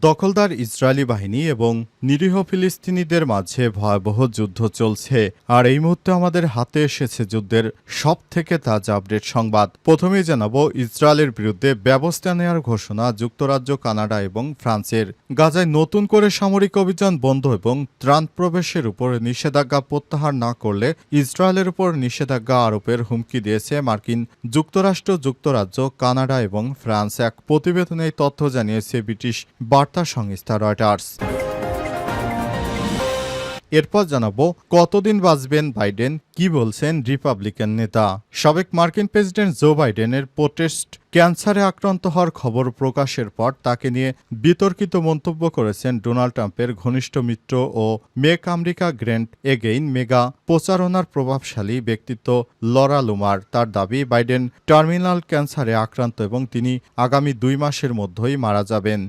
দখলদার ইসরায়েলি বাহিনী এবং নিরীহ ফিলিস্তিনিদের মাঝে ভয়াবহ যুদ্ধ চলছে। আর এই মুহূর্তে আমাদের হাতে এসেছে যুদ্ধের সব থেকে তাজা আপডেট সংবাদ। প্রথমেই জানাব, ইসরায়েলের বিরুদ্ধে ব্যবস্থা নেওয়ার ঘোষণা যুক্তরাজ্য, কানাডা এবং ফ্রান্সের। গাজায় নতুন করে সামরিক অভিযান বন্ধ এবং ত্রাণ প্রবেশের উপর নিষেধাজ্ঞা প্রত্যাহার না করলে ইসরায়েলের উপর নিষেধাজ্ঞা আরোপের হুমকি দিয়েছে মার্কিন যুক্তরাষ্ট্র, যুক্তরাজ্য, কানাডা এবং ফ্রান্স। এক প্রতিবেদনে তথ্য জানিয়েছে ব্রিটিশ বার্তা সংস্থা রয়টার্স। এরপর জানাব, কতদিন বাঁচবেন বাইডেন? কি বলছেন রিপাবলিকান নেতা? সাবেক মার্কিন প্রেসিডেন্ট জো বাইডেনের প্রোটেস্ট ক্যান্সারে আক্রান্ত হওয়ার খবর প্রকাশের পর তাকে নিয়ে বিতর্কিত মন্তব্য করেছেন ডোনাল্ড ট্রাম্পের ঘনিষ্ঠ মিত্র ও make America grand again MAGA প্রচারণার প্রভাবশালী ব্যক্তিত্ব লরা লুমার। তার দাবি, বাইডেন টার্মিনাল ক্যান্সারে আক্রান্ত এবং তিনি আগামী দুই মাসের মধ্যেই মারা যাবেন।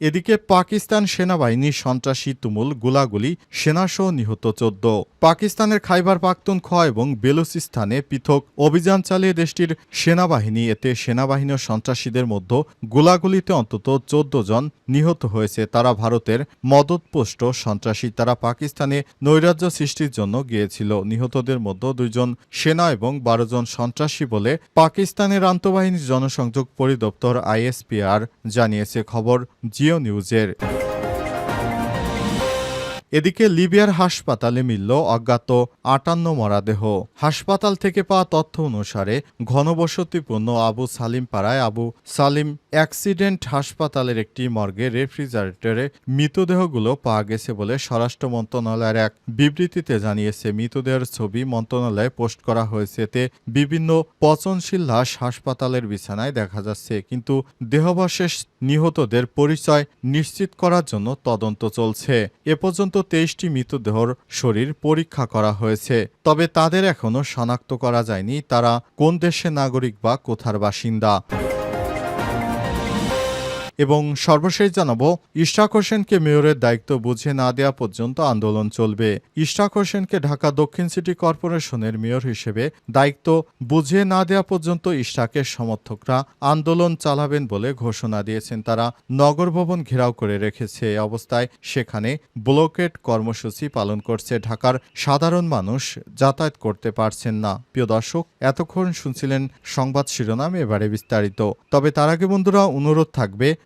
এদিকে পাকিস্তান সেনাবাহিনী সন্ত্রাসী তুমুল গোলাগুলি সেনাসহ নিহত চোদ্দ। পাকিস্তানের খাইবার পাখতুনখোয়া এবং বেলুচিস্তানে পৃথক অভিযান চালিয়ে দেশটির সেনাবাহিনী, এতে সেনাবাহিনী ও সন্ত্রাসীদের মধ্যে গোলাগুলিতে অন্তত চোদ্দ জন নিহত হয়েছে। তারা ভারতের মদতপুষ্ট সন্ত্রাসী। তারা পাকিস্তানে নৈরাজ্য সৃষ্টির জন্য গিয়েছিল। নিহতদের মধ্যে দুইজন সেনা এবং বারো জন সন্ত্রাসী বলে পাকিস্তানের আন্তঃবাহিনী জনসংযোগ পরিদপ্তর আইএসপিআর জানিয়েছে। খবর জিও নিউজের। এদিকে লিবিয়ার হাসপাতালে মিলল অজ্ঞাত আটান্ন মরাদেহ। হাসপাতাল থেকে পাওয়া তথ্য অনুসারে ঘনবসতিপূর্ণ আবু সালিম পাড়ায় আবু সালিম অ্যাক্সিডেন্ট হাসপাতালের একটি মর্গে রেফ্রিজারেটরে মৃতদেহগুলো পাওয়া গেছে বলে স্বরাষ্ট্র মন্ত্রণালয়ের এক বিবৃতিতে জানিয়েছে, মৃতদেহের ছবি মন্ত্রণালয়ে পোস্ট করা হয়েছে। এতে বিভিন্ন পচনশীল লাশ হাসপাতালের বিছানায় দেখা যাচ্ছে, কিন্তু দেহবশেষ নিহতদের পরিচয় নিশ্চিত করার জন্য তদন্ত চলছে। এ পর্যন্ত তেইশটি মৃতদেহর শরীর পরীক্ষা করা হয়েছে, তবে তাদের এখনও শনাক্ত করা যায়নি তারা কোন দেশের নাগরিক বা কোথার বাসিন্দা। এবং সর্বশেষ জানাব ইশরাক হোসেনকে মেয়রের দায়িত্ব বুঝে না দেওয়া পর্যন্ত আন্দোলন চলবে। ইশরাক হোসেনকে ঢাকা দক্ষিণ সিটি কর্পোরেশনের মেয়র হিসেবে দায়িত্ব বুঝে না দেওয়া পর্যন্ত ইশরাকের সমর্থকরা আন্দোলন চালাবেন বলে ঘোষণা দিয়েছেন তারা। নগর ভবন ঘেরাও করে রেখেছে অবস্থায়। সেখানে ব্লকেট কর্মসূচি পালন করছে ঢাকার সাধারণ মানুষ। যাতায়াত করতে পারছেন না। প্রিয় দর্শক, এতক্ষণ শুনছিলেন সংবাদ শিরোনাম এবারে বিস্তারিত। তবে তার আগে বন্ধুরা, অনুরোধ থাকবে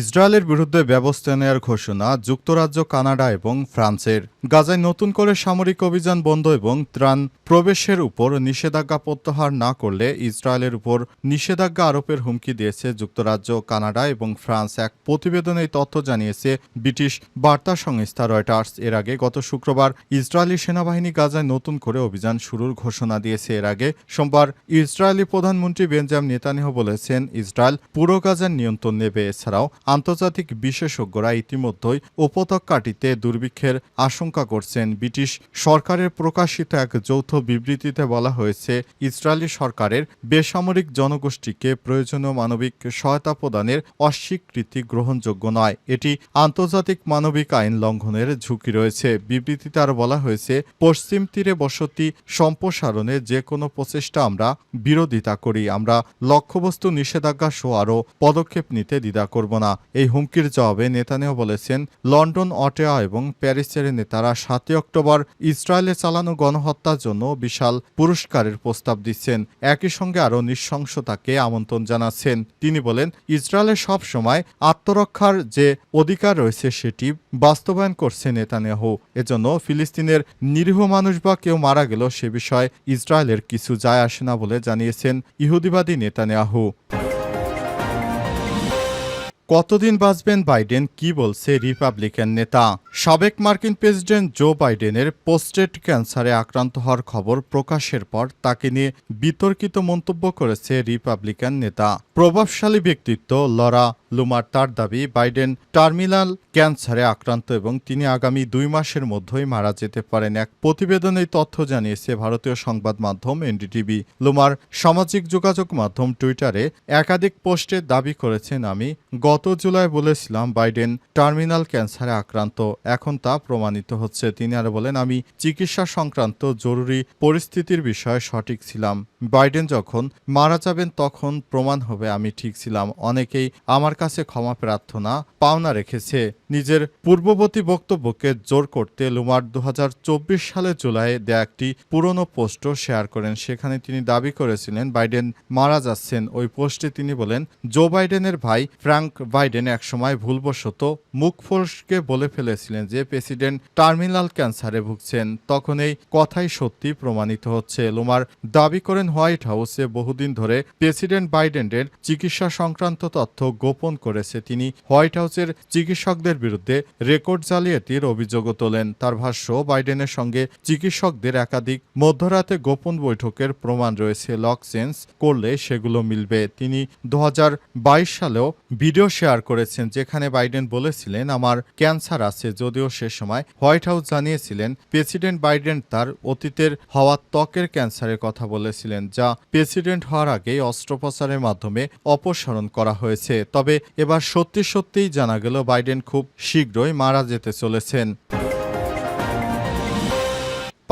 ইসরায়েলের বিরুদ্ধে ব্যবস্থা নেওয়ার ঘোষণা যুক্তরাজ্য, কানাডা এবং ফ্রান্সের। গাজায় নতুন করে সামরিক অভিযান বন্ধ এবং ত্রাণ প্রবেশের উপর নিষেধাজ্ঞা প্রত্যাহার না করলে ইসরায়েলের উপর নিষেধাজ্ঞা আরোপের হুমকি দিয়েছে যুক্তরাজ্য, কানাডা এবং ফ্রান্স। এক প্রতিবেদনে তথ্য জানিয়েছে ব্রিটিশ বার্তা সংস্থা রয়টার্স। এর আগে গত শুক্রবার ইসরায়েলি সেনাবাহিনী গাজায় নতুন করে অভিযান শুরুর ঘোষণা দিয়েছে। এর আগে সোমবার ইসরায়েলি প্রধানমন্ত্রী বেঞ্জাম নেতানিয়াহু বলেছেন, ইসরায়েল পুরো গাজার নিয়ন্ত্রণ নেবে। এছাড়াও আন্তর্জাতিক বিশেষজ্ঞরা ইতিমধ্যেই উপত্যকাটিতে দুর্ভিক্ষের আশঙ্কা করছেন। ব্রিটিশ সরকারের প্রকাশিত এক যৌথ বিবৃতিতে বলা হয়েছে, ইসরায়েলি সরকারের বেসামরিক জনগোষ্ঠীকে প্রয়োজনীয় মানবিক সহায়তা প্রদানের অস্বীকৃতি গ্রহণযোগ্য নয়। এটি আন্তর্জাতিক মানবিক আইন লঙ্ঘনের ঝুঁকি রয়েছে। বিবৃতিতে আরও বলা হয়েছে, পশ্চিম তীরে বসতি সম্প্রসারণে যে কোনো প্রচেষ্টা আমরা বিরোধিতা করি। আমরা লক্ষ্যবস্তু নিষেধাজ্ঞা সহ আরও পদক্ষেপ নিতে দ্বিধা করব না। এই হুমকির জবাবে নেতানিয়াহু বলেছেন, লন্ডন, অটেয়া এবং প্যারিসের নেতারা সাতই অক্টোবর ইসরায়েলে চালানো গণহত্যার জন্য বিশাল পুরস্কারের প্রস্তাব দিচ্ছেন। একই সঙ্গে আরও নৃশংসতাকে আমন্ত্রণ জানাচ্ছেন। তিনি বলেন ইসরায়েলের সব সময় আত্মরক্ষার যে অধিকার রয়েছে সেটি বাস্তবায়ন করছে নেতানিয়াহু। এজন্য ফিলিস্তিনের নিরীহ মানুষ বা কেউ মারা গেল সে বিষয়ে ইসরায়েলের কিছু যায় আসে না বলে জানিয়েছেন ইহুদিবাদী নেতানিয়াহু। কতদিন বাঁচবেন বাইডেন, কি বলছে রিপাবলিকান নেতা? সাবেক মার্কিন প্রেসিডেন্ট জো বাইডেনের পোস্টেট ক্যান্সারে আক্রান্ত হওয়ার খবর প্রকাশের পর তাকে নিয়ে বিতর্কিত মন্তব্য করেছে রিপাবলিকান নেতা। প্রভাবশালী ব্যক্তিত্ব লরা লুমার তার দাবি, বাইডেন টার্মিনাল ক্যান্সারে আক্রান্ত এবং তিনি আগামী দুই মাসের মধ্যেই মারা যেতে পারেন এক প্রতিবেদনে তথ্য জানিয়েছে ভারতীয় সংবাদ মাধ্যম এনডিটিভি। লুমার সামাজিক যোগাযোগ মাধ্যম টুইটারে একাধিক পোস্টে দাবি করেছেন, আমি গত জুলাই বলেছিলাম বাইডেন টার্মিনাল ক্যান্সারে আক্রান্ত। এখন তা প্রমাণিত হচ্ছে। তিনি আরও বলেন, আমি চিকিৎসা সংক্রান্ত জরুরি পরিস্থিতির বিষয়ে সঠিক ছিলাম। বাইডেন যখন মারা যাবেন তখন প্রমাণ হবে আমি ঠিক ছিলাম। অনেকেই আমার কাছে ক্ষমা প্রার্থনা, পাওনা রেখেছে। নিজের পূর্ববর্তী বক্তব্যকে জোর করতে লুমার দু সালের জুলাইয়ে দেয়া একটি পুরনো পোস্টও শেয়ার করেন। সেখানে তিনি দাবি করেছিলেন, বাইডেন মারা যাচ্ছেন। ওই পোস্টে তিনি বলেন, জো বাইডেনের ভাই ফ্র্যাঙ্ক বাইডেন একসময় ভুলবশত মুখ ফোর্সকে বলে ফেলেছিলেন যে প্রেসিডেন্ট টার্মিনাল ক্যান্সারে ভুগছেন। তখন এই কথাই সত্যি প্রমাণিত হচ্ছে। লোমার দাবি করেন হোয়াইট হাউসে বহুদিন ধরে প্রেসিডেন্ট বাইডেনের চিকিৎসা সংক্রান্ত তথ্য গোপন করেছে। তিনি হোয়াইট হাউসের চিকিৎসকদের বিরুদ্ধে রেকর্ড জালিয়াতির অভিযোগও তোলেন। তার ভাষ্য, বাইডেনের সঙ্গে চিকিৎসকদের একাধিক মধ্যরাতে গোপন বৈঠকের প্রমাণ রয়েছে। লক চেঞ্জ করলে সেগুলো মিলবে। তিনি দু হাজার বাইশ সালেও ভিডিও শেয়ার করেছেন, যেখানে বাইডেন বলেছিলেন, আমার ক্যান্সার আছে, যদিও সে সময় হোয়াইট হাউস জানিয়েছিলেন, প্রেসিডেন্ট বাইডেন তার অতীতের হওয়া ত্বকের ক্যান্সারের কথা বলেছিলেন, যা প্রেসিডেন্ট হওয়ার আগেই অস্ত্রোপচারের মাধ্যমে অপসারণ করা হয়েছে। তবে এবার সত্যি সত্যিই জানা গেল, বাইডেন খুব শীঘ্রই মারা যেতে চলেছেন।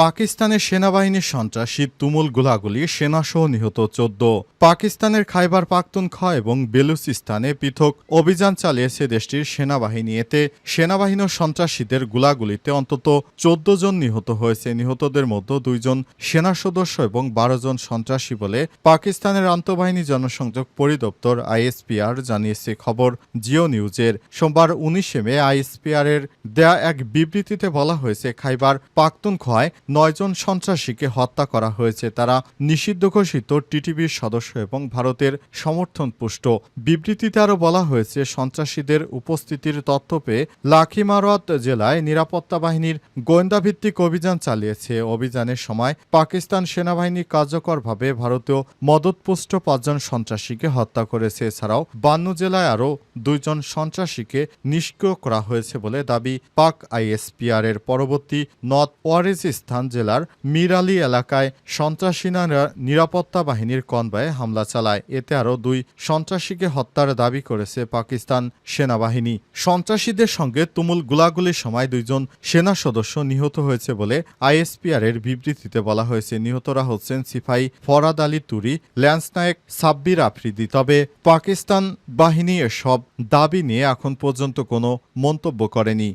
পাকিস্তানের সেনাবাহিনীর সন্ত্রাসী তুমুল গোলাগুলি সেনাসহ নিহত চোদ্দ। পাকিস্তানের খাইবার পাখতুনখা এবং বেলুচিস্তানে পৃথক অভিযান চালিয়েছে দেশটির সেনাবাহিনী। এতে সেনাবাহিনী সন্ত্রাসীদের গোলাগুলিতে অন্তত চোদ্দ জন নিহত হয়েছে। নিহতদের মধ্যে দুইজন সেনা সদস্য এবং বারো জন সন্ত্রাসী বলে পাকিস্তানের আন্তঃবাহিনী জনসংযোগ পরিদপ্তর আইএসপিআর জানিয়েছে। খবর জিও নিউজের। সোমবার উনিশে মে আইএসপিআর এর দেয়া এক বিবৃতিতে বলা হয়েছে, খাইবার পাখতুনখোয়ায় নয়জন সন্ত্রাসীকে হত্যা করা হয়েছে। তারা নিষিদ্ধ ঘোষিত টিটিভির সদস্য এবং ভারতের সমর্থন পুষ্ট বিবৃতিতে আরও বলা হয়েছে, সন্ত্রাসীদের উপস্থিতির তথ্য পেয়ে লাখিমারত জেলায় নিরাপত্তা বাহিনীর গোয়েন্দাভিত্তিক অভিযান চালিয়েছে। অভিযানের সময় পাকিস্তান সেনাবাহিনী কার্যকরভাবে ভারতীয় মদতপুষ্ট পাঁচজন সন্ত্রাসীকে হত্যা করেছে। এছাড়াও বান্নু জেলায় আরও দুইজন সন্ত্রাসীকে নিষ্ক্রিয় করা হয়েছে বলে দাবি পাক আইএসপিআর এর পরবর্তী নর্থ ওয়ারিজিস্তান জেলার মির আলী এলাকায় সন্ত্রাসীরা নিরাপত্তা বাহিনীর কনভয়ে হামলা চালায়। এতে আরও দুই সন্ত্রাসীকে হত্যার দাবি করেছে পাকিস্তান সেনাবাহিনী। সন্ত্রাসীদের সঙ্গে তুমুল গুলাগুলির সময় দুইজন সেনা সদস্য নিহত হয়েছে বলে আইএসপিআর এর বিবৃতিতে বলা হয়েছে। নিহতরা হচ্ছেন সিপাহী ফরাদ আলী তুরি, ল্যান্স নায়েক সাব্বির আফ্রিদি। তবে পাকিস্তান বাহিনী এসব দাবি নিয়ে এখন পর্যন্ত কোনো মন্তব্য করেনি।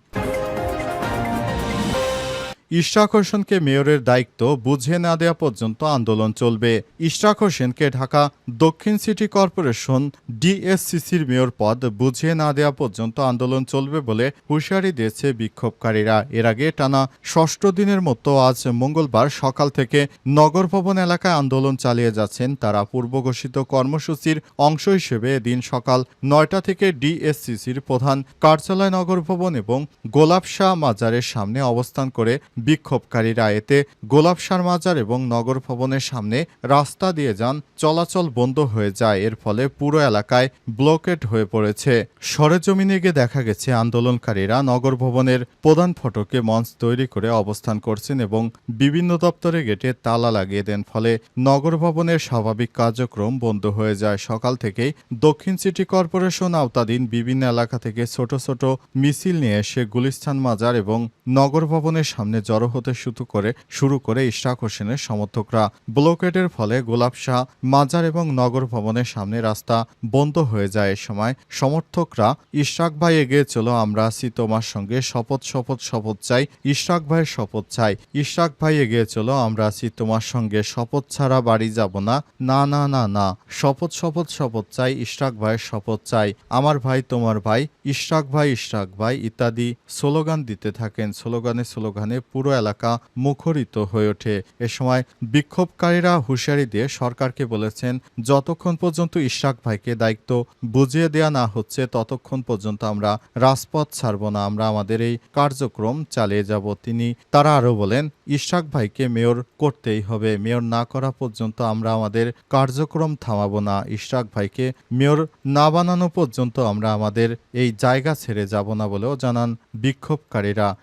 ইশরাক হোসেনকে মেয়রের দায়িত্ব বুঝে না দেওয়া পর্যন্ত আন্দোলন চলবে। ইশরাক হোসেনকে ঢাকা দক্ষিণ সিটি কর্পোরেশন ডিএসসিসির মেয়র পদ বুঝিয়ে না দেওয়া পর্যন্ত আন্দোলন চলবে বলে হুঁশিয়ারি দিয়েছে বিক্ষোভকারীরা। এর আগে টানা ষষ্ঠ দিনের মতো আজ মঙ্গলবার সকাল থেকে নগর ভবন এলাকায় আন্দোলন চালিয়ে যাচ্ছেন তারা পূর্ব ঘোষিত কর্মসূচির অংশ হিসেবে এদিন সকাল নয়টা থেকে ডিএসসিসির প্রধান কার্যালয় নগর ভবন এবং গোলাপ শাহ মাজারের সামনে অবস্থান করে বিক্ষোভকারীরা এতে গোলাপ মাজার এবং নগর ভবনের সামনে রাস্তা দিয়ে যান, চলাচল বন্ধ হয়ে যায়। এর ফলে পুরো এলাকায় ব্লকেট হয়ে পড়েছে। সরেজমিনে গিয়ে দেখা গেছে, আন্দোলনকারীরা নগর ভবনের প্রধান ফটকে মঞ্চ তৈরি করে অবস্থান করছেন এবং বিভিন্ন দপ্তরে গেটে তালা লাগিয়ে দেন। ফলে নগর ভবনের স্বাভাবিক কার্যক্রম বন্ধ হয়ে যায়। সকাল থেকেই দক্ষিণ সিটি কর্পোরেশন আওতাধীন বিভিন্ন এলাকা থেকে ছোট ছোট মিছিল নিয়ে এসে গুলিস্তান মাজার এবং নগর ভবনের সামনে জড়ো হতে শুরু করে শুরু করে ইশরাক হোসেনের সমর্থকরা। ব্লকেটের ফলে গোলাপ শাহ মাজার এবং নগর ভবনের সামনে রাস্তা বন্ধ হয়ে যায় এ সময়। সমর্থকরা, ইশরাক ভাই এগিয়ে চলো, আমরা আছি তোমার সঙ্গে, শপথ শপথ শপথ চাই, ইশরাক ভাইয়ের শপথ চাই, ইশরাক ভাই এগিয়ে চলো, আমরা আছি তোমার সঙ্গে, শপথ ছাড়া বাড়ি যাব না না না না না, শপথ শপথ শপথ চাই, ইশরাক ভাইয়ের শপথ চাই, আমার ভাই তোমার ভাই, ইশরাক ভাই ইশরাক ভাই, ইত্যাদি স্লোগান দিতে থাকেন, স্লোগানে স্লোগানে পুরো এলাকা মুখরিত হয়ে ওঠে। এ সময় বিক্ষোভকারীরা হুঁশিয়ারি দিয়ে সরকারকে বলেছেন, যতক্ষণ পর্যন্ত ইশরাক ভাইকে দায়িত্ব বুঝিয়ে দেওয়া না হচ্ছে, ততক্ষণ পর্যন্ত আমরা রাজপথ ছাড়ব না। আমরা আমাদের এই কার্যক্রম চালিয়ে যাব। তিনি, তারা আরও বলেন, ইশরাক ভাইকে মেয়র করতেই হবে। মেয়র না করা পর্যন্ত আমরা আমাদের কার্যক্রম থামাবো না। ইশরাক ভাইকে মেয়র না বানানো পর্যন্ত আমরা আমাদের এই জায়গা ছেড়ে যাব না বলেও জানান বিক্ষোভকারীরা।